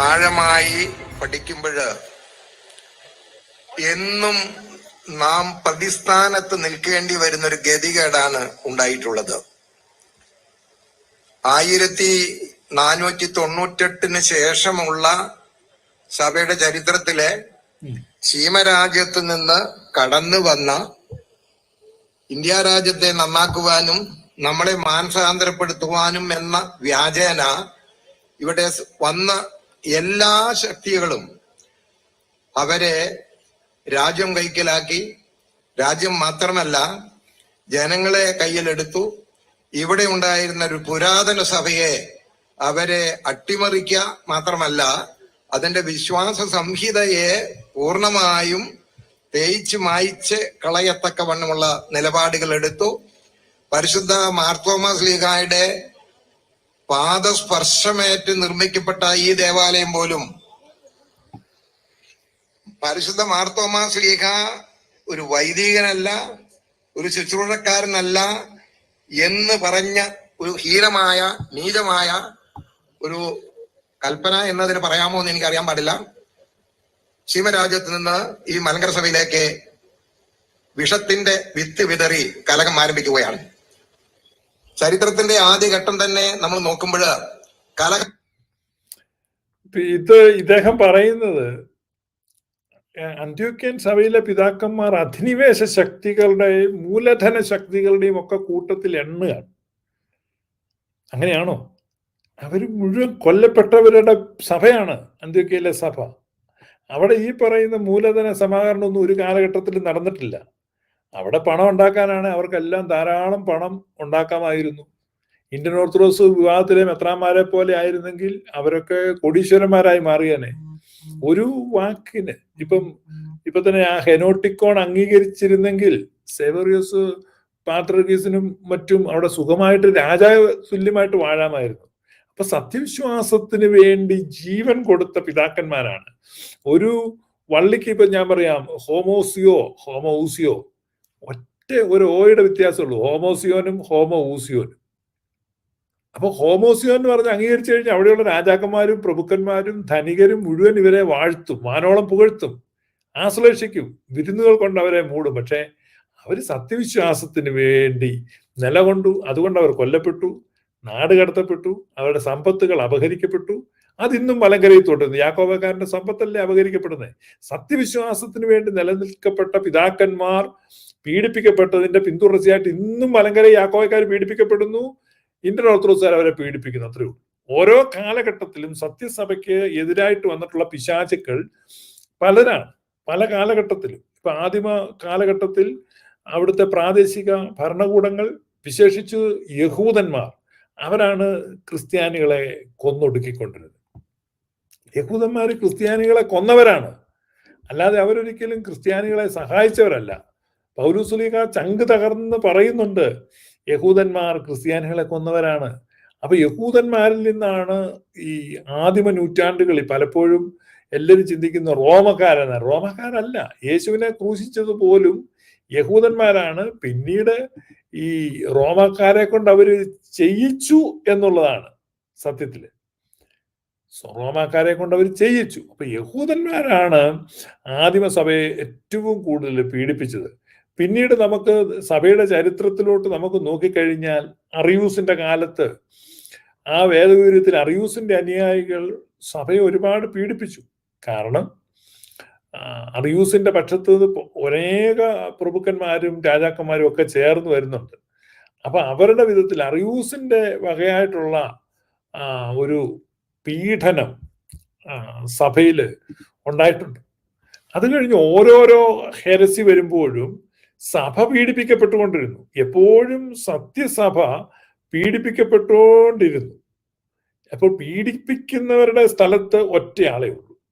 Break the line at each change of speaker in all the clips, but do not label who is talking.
ആഴമായി പഠിക്കുമ്പോൾ എന്നും നാം പ്രതിസ്ഥാനത്ത് നിൽക്കേണ്ടി വരുന്ന ഒരു ഗതികേടാണ് ഉണ്ടായിട്ടുള്ളത്. ആയിരത്തി നാനൂറ്റി തൊണ്ണൂറ്റെട്ടിന് ശേഷമുള്ള സഭയുടെ ചരിത്രത്തിലെ ചീമരാജ്യത്ത് നിന്ന് കടന്നു വന്ന ഇന്ത്യ രാജ്യത്തെ നന്നാക്കുവാനും നമ്മളെ മാനസാന്തരപ്പെടുത്തുവാനും എന്ന വ്യാജേന ഇവിടെ വന്ന എല്ലാ ശക്തികളും അവരെ രാജ്യം കൈക്കലാക്കി. രാജ്യം മാത്രമല്ല ജനങ്ങളെ കയ്യിലെടുത്തു. ഇവിടെ ഉണ്ടായിരുന്ന ഒരു പുരാതന സഭയെ അവരെ അട്ടിമറിക്ക മാത്രമല്ല അതിന്റെ വിശ്വാസ സംഹിതയെ പൂർണമായും തേയിച്ച് മായിച്ച് കളയത്തക്കവണ്ണമുള്ള നിലപാടുകൾ എടുത്തു പരിശുദ്ധ മാർത്തോമാസ് ലീഗായുടെ പാദസ്പർശമേറ്റ് നിർമ്മിക്കപ്പെട്ട ഈ ദേവാലയം പോലും പരിശുദ്ധ മാർത്തോമാ സ്ലീഹ ഒരു വൈദികനല്ല ഒരു ശുശ്രൂഷക്കാരനല്ല എന്ന് പറഞ്ഞ ഒരു ഹീനമായ നീചമായ ഒരു കൽപ്പന എന്നതിന് പറയാമോ എന്ന് എനിക്ക് അറിയാൻ പാടില്ല. ശിവരാജ്യത്ത് നിന്ന് ഈ മലങ്കര സഭയിലേക്ക് വിഷത്തിന്റെ വിത്ത് വിതറി കലകം ആരംഭിക്കുകയാണ്. ചരിത്രത്തിന്റെ ആദ്യ ഘട്ടം തന്നെ നമ്മൾ നോക്കുമ്പോൾ
കല ഇത് ഇദ്ദേഹം പറയുന്നത് അന്ത്യോക്യൻ സഭയിലെ പിതാക്കന്മാർ അധിനിവേശ ശക്തികളുടെയും മൂലധന ശക്തികളുടെയും ഒക്കെ കൂട്ടത്തിൽ എണ്ണുകയാണ്. അങ്ങനെയാണോ? അവർ മുഴുവൻ കൊല്ലപ്പെട്ടവരുടെ സഭയാണ് അന്ത്യോക്യയിലെ സഭ. അവിടെ ഈ പറയുന്ന മൂലധന സമാഹരണമൊന്നും ഒരു കാലഘട്ടത്തിൽ നടന്നിട്ടില്ല. അവിടെ പണം ഉണ്ടാക്കാനാണ് അവർക്കെല്ലാം ധാരാളം പണം ഉണ്ടാക്കാമായിരുന്നു. ഇന്ത്യൻ ഓർത്തഡോക്സ് വിവാഹത്തിലെ മെത്രാന്മാരെ പോലെ ആയിരുന്നെങ്കിൽ അവരൊക്കെ കോടീശ്വരന്മാരായി മാറിയനെ. ഒരു വാക്കിന് ഇപ്പം ഇപ്പൊ തന്നെ ആ ഹെനോട്ടിക്കോൺ അംഗീകരിച്ചിരുന്നെങ്കിൽ സേവറിയസ് പാത്രീസിനും മറ്റും അവിടെ സുഖമായിട്ട് രാജാവ് തുല്യമായിട്ട് വാഴാമായിരുന്നു. അപ്പൊ സത്യവിശ്വാസത്തിന് വേണ്ടി ജീവൻ കൊടുത്ത പിതാക്കന്മാരാണ്. ഒരു വള്ളിക്ക് ഇപ്പൊ ഞാൻ പറയാം ഹോമോസിയോ ഹോമോസിയോ ഒറ്റ ഒരു ഓയുടെ വ്യത്യാസമുള്ളൂ. ഹോമോസിയോനും ഹോമോ ഊസിയോനും. അപ്പൊ ഹോമോസിയോ എന്ന് പറഞ്ഞ് അംഗീകരിച്ചു കഴിഞ്ഞാൽ അവിടെയുള്ള രാജാക്കന്മാരും പ്രഭുക്കന്മാരും ധനികരും മുഴുവൻ ഇവരെ വാഴ്ത്തും മാനോളം പുകഴ്ത്തും. ആശ്ലേഷിക്കും. വിരുന്നുകൾ കൊണ്ട് അവരെ മൂടും. പക്ഷേ അവർ സത്യവിശ്വാസത്തിന് വേണ്ടി നിലകൊണ്ടു. അതുകൊണ്ട് അവർ കൊല്ലപ്പെട്ടു. നാട് കടത്തപ്പെട്ടു. അവരുടെ സമ്പത്തുകൾ അപഹരിക്കപ്പെട്ടു. അതിന്നും മലങ്കരയിൽ തുടരുന്നു യാക്കോബക്കാരന്റെ സമ്പത്തല്ലേ അപഹരിക്കപ്പെടുന്നത്? സത്യവിശ്വാസത്തിന് വേണ്ടി നിലനിൽക്കപ്പെട്ട പിതാക്കന്മാർ പീഡിപ്പിക്കപ്പെട്ടതിന്റെ പിന്തുടർച്ചയായിട്ട് ഇന്നും മലങ്കര യാക്കോയക്കാർ പീഡിപ്പിക്കപ്പെടുന്നു. ഇന്ത്യൻ ഓർത്തഡോക്സുകാർ അവരെ പീഡിപ്പിക്കുന്നു അത്രയേ ഉള്ളൂ. ഓരോ കാലഘട്ടത്തിലും സത്യസഭയ്ക്ക് എതിരായിട്ട് വന്നിട്ടുള്ള പിശാചുക്കൾ പലരാണ്. പല കാലഘട്ടത്തിലും. ഇപ്പൊ ആദിമ കാലഘട്ടത്തിൽ അവിടുത്തെ പ്രാദേശിക ഭരണകൂടങ്ങൾ വിശേഷിച്ച് യഹൂദന്മാർ അവരാണ് ക്രിസ്ത്യാനികളെ കൊന്നൊടുക്കിക്കൊണ്ടിരുന്നത്. യഹൂദന്മാർ ക്രിസ്ത്യാനികളെ കൊന്നവരാണ്. അല്ലാതെ അവരൊരിക്കലും ക്രിസ്ത്യാനികളെ സഹായിച്ചവരല്ല. പൗലുസുലിക ചങ്ക് തകർന്ന് പറയുന്നുണ്ട് യഹൂദന്മാർ ക്രിസ്ത്യാനികളെ കൊന്നവരാണ്. അപ്പൊ യഹൂദന്മാരിൽ നിന്നാണ് ഈ ആദിമ നൂറ്റാണ്ടുകളിൽ പലപ്പോഴും എല്ലാവരും ചിന്തിക്കുന്ന റോമക്കാരെന്ന. റോമക്കാരല്ല യേശുവിനെ ക്രൂശിച്ചത് പോലും യഹൂദന്മാരാണ്. പിന്നീട് ഈ റോമക്കാരെ കൊണ്ട് അവർ ചെയ്യിച്ചു എന്നുള്ളതാണ് സത്യത്തിൽ. റോമാക്കാരെ കൊണ്ട് അവർ ചെയ്യിച്ചു. അപ്പൊ യഹൂദന്മാരാണ് ആദിമസഭയെ ഏറ്റവും കൂടുതൽ പീഡിപ്പിച്ചത്. പിന്നീട് നമുക്ക് സഭയുടെ ചരിത്രത്തിലോട്ട് നമുക്ക് നോക്കിക്കഴിഞ്ഞാൽ അറിയൂസിന്റെ കാലത്ത് ആ വേദവിവരത്തിൽ അറിയൂസിന്റെ അനുയായികൾ സഭയെ ഒരുപാട് പീഡിപ്പിച്ചു. കാരണം അറിയൂസിന്റെ പക്ഷത്ത് അനേക പ്രഭുക്കന്മാരും രാജാക്കന്മാരും ഒക്കെ ചേർന്ന് വരുന്നുണ്ട്. അപ്പൊ അവരുടെ വിധത്തിൽ അറിയൂസിന്റെ വകയായിട്ടുള്ള ഒരു പീഡനം സഭയിൽ ഉണ്ടായിട്ടുണ്ട്. അത് കഴിഞ്ഞ് ഓരോരോ ഹെരസി വരുമ്പോഴും സഭ പീഡിപ്പിക്കപ്പെട്ടുകൊണ്ടിരുന്നു. എപ്പോഴും സത്യസഭ പീഡിപ്പിക്കപ്പെട്ടുകൊണ്ടിരുന്നു. അപ്പോൾ പീഡിപ്പിക്കുന്നവരുടെ സ്ഥലത്ത് ഒറ്റയാളേ ഉള്ളൂ.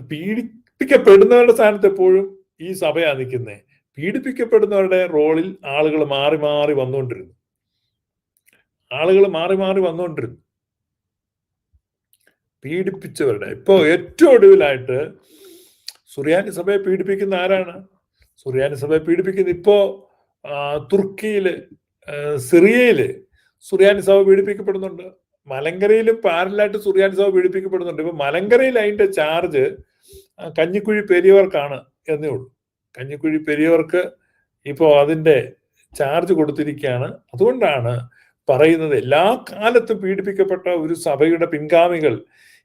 പീഡിപ്പിക്കപ്പെടുന്നവരുടെ സ്ഥാനത്ത് എപ്പോഴും ഈ സഭയാണ് നിൽക്കുന്നത് പീഡിപ്പിക്കപ്പെടുന്നവരുടെ റോളിൽ ആളുകൾ മാറി മാറി വന്നുകൊണ്ടിരുന്നു. ആളുകൾ മാറി മാറി വന്നുകൊണ്ടിരുന്നു. പീഡിപ്പിച്ചവരുടെ. ഇപ്പോ ഏറ്റവും ഒടുവിലായിട്ട് സുറിയാനി സഭയെ പീഡിപ്പിക്കുന്ന ആരാണ്? സുറിയാനി സഭയെ പീഡിപ്പിക്കുന്നു ഇപ്പോ തുർക്കിയിൽ സിറിയയിൽ സുറിയാനി സഭ പീഡിപ്പിക്കപ്പെടുന്നുണ്ട്. മലങ്കരയിലും പാരലായിട്ട് സുറിയാനി സഭ പീഡിപ്പിക്കപ്പെടുന്നുണ്ട്. ഇപ്പൊ മലങ്കരയിൽ അതിന്റെ ചാർജ് കഞ്ഞിക്കുഴി പെരിയവർക്കാണ് എന്നേ ഉള്ളൂ. കഞ്ഞിക്കുഴി പെരിയവർക്ക് ഇപ്പോ അതിന്റെ ചാർജ് കൊടുത്തിരിക്കുകയാണ്. അതുകൊണ്ടാണ് പറയുന്നത് എല്ലാ കാലത്തും പീഡിപ്പിക്കപ്പെട്ട ഒരു സഭയുടെ പിൻഗാമികൾ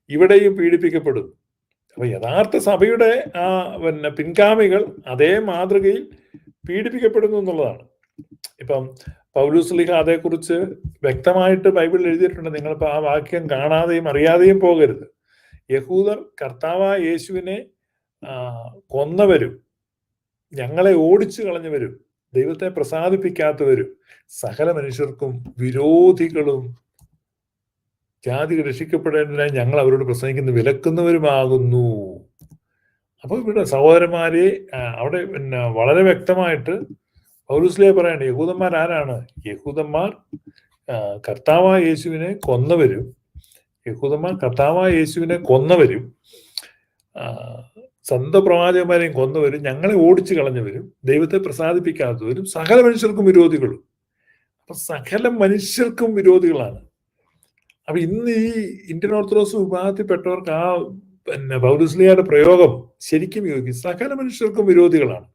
ഇവിടെയും പീഡിപ്പിക്കപ്പെടുന്നു അപ്പൊ യഥാർത്ഥ സഭയുടെ ആ പിന്നെ പിൻഗാമികൾ അതേ മാതൃകയിൽ പീഡിപ്പിക്കപ്പെടുന്നു എന്നുള്ളതാണ്. ഇപ്പം പൗലൂസ്ലിഹ അതേക്കുറിച്ച് വ്യക്തമായിട്ട് ബൈബിൾ എഴുതിയിട്ടുണ്ട്. നിങ്ങളിപ്പോൾ ആ വാക്യം കാണാതെയും അറിയാതെയും പോകരുത്. യഹൂദർ കർത്താവായ യേശുവിനെ കൊന്നവരും ഞങ്ങളെ ഓടിച്ചു കളഞ്ഞവരും ദൈവത്തെ പ്രസാദിപ്പിക്കാത്തവരും സകല മനുഷ്യർക്കും വിരോധികളും ജാതി രക്ഷിക്കപ്പെടേണ്ടതിനായി ഞങ്ങൾ അവരോട് പ്രസംഗിക്കുന്ന വിലക്കുന്നവരുമാകുന്നു. അപ്പോൾ ഇവിടെ സഹോദരന്മാരെ അവിടെ പിന്നെ വളരെ വ്യക്തമായിട്ട് പൗലുസ്ലിയെ പറയണ്ട യഹൂദന്മാർ ആരാണ്? യഹൂദന്മാർ കർത്താവായ യേശുവിനെ കൊന്നവരും യഹൂദന്മാർ കർത്താവായ യേശുവിനെ കൊന്നവരും സ്വന്ത പ്രവാചകന്മാരെയും കൊന്നവരും ഞങ്ങളെ ഓടിച്ചു കളഞ്ഞവരും ദൈവത്തെ പ്രസാദിപ്പിക്കാത്തവരും സകല മനുഷ്യർക്കും വിരോധികളും. അപ്പൊ സകല മനുഷ്യർക്കും വിരോധികളാണ്. അപ്പൊ ഇന്ന് ഈ ഇന്ത്യൻ ഓർത്തഡോക്സ് വിഭാഗത്തിൽപ്പെട്ടവർക്ക് ആ പിന്നെ പൗരസ്ലിയുടെ പ്രയോഗം ശരിക്കും യോജിക്കും. സകല മനുഷ്യർക്കും വിരോധികളാണ്.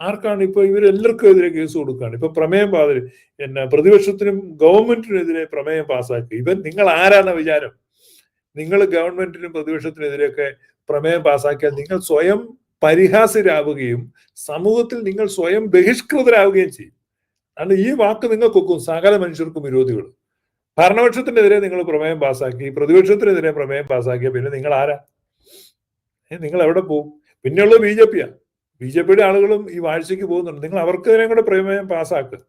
ആർക്കാണ് ഇപ്പൊ ഇവരെല്ലാവർക്കും എതിരെ കേസ് കൊടുക്കുകയാണ് ഇപ്പൊ പ്രമേയം പാതി പിന്നെ പ്രതിപക്ഷത്തിനും ഗവൺമെന്റിനെതിരെ പ്രമേയം പാസ്സാക്കി ഇവൻ നിങ്ങൾ ആരാന്ന വിചാരം? നിങ്ങൾ ഗവൺമെന്റിനും പ്രതിപക്ഷത്തിനെതിരെയൊക്കെ പ്രമേയം പാസ്സാക്കിയാൽ നിങ്ങൾ സ്വയം പരിഹാസ്യരാവുകയും സമൂഹത്തിൽ നിങ്ങൾ സ്വയം ബഹിഷ്കൃതരാവുകയും ചെയ്യും. കാരണം ഈ വാക്ക് നിങ്ങൾക്കൊക്കും സകല മനുഷ്യർക്കും വിരോധികൾ ഭരണപക്ഷത്തിനെതിരെ നിങ്ങൾ പ്രമേയം പാസ്സാക്കി പ്രതിപക്ഷത്തിനെതിരെ പ്രമേയം പാസ്സാക്കിയ പിന്നെ നിങ്ങൾ ആരാ? നിങ്ങൾ എവിടെ പോകും പിന്നെയുള്ളത് ബി ജെ പിയാ ബി ജെ പിയുടെ ആളുകളും ഈ വാഴ്ചയ്ക്ക് പോകുന്നുണ്ട്. നിങ്ങൾ അവർക്കെതിരെ കൂടെ പ്രമേയം പാസ്സാക്കുക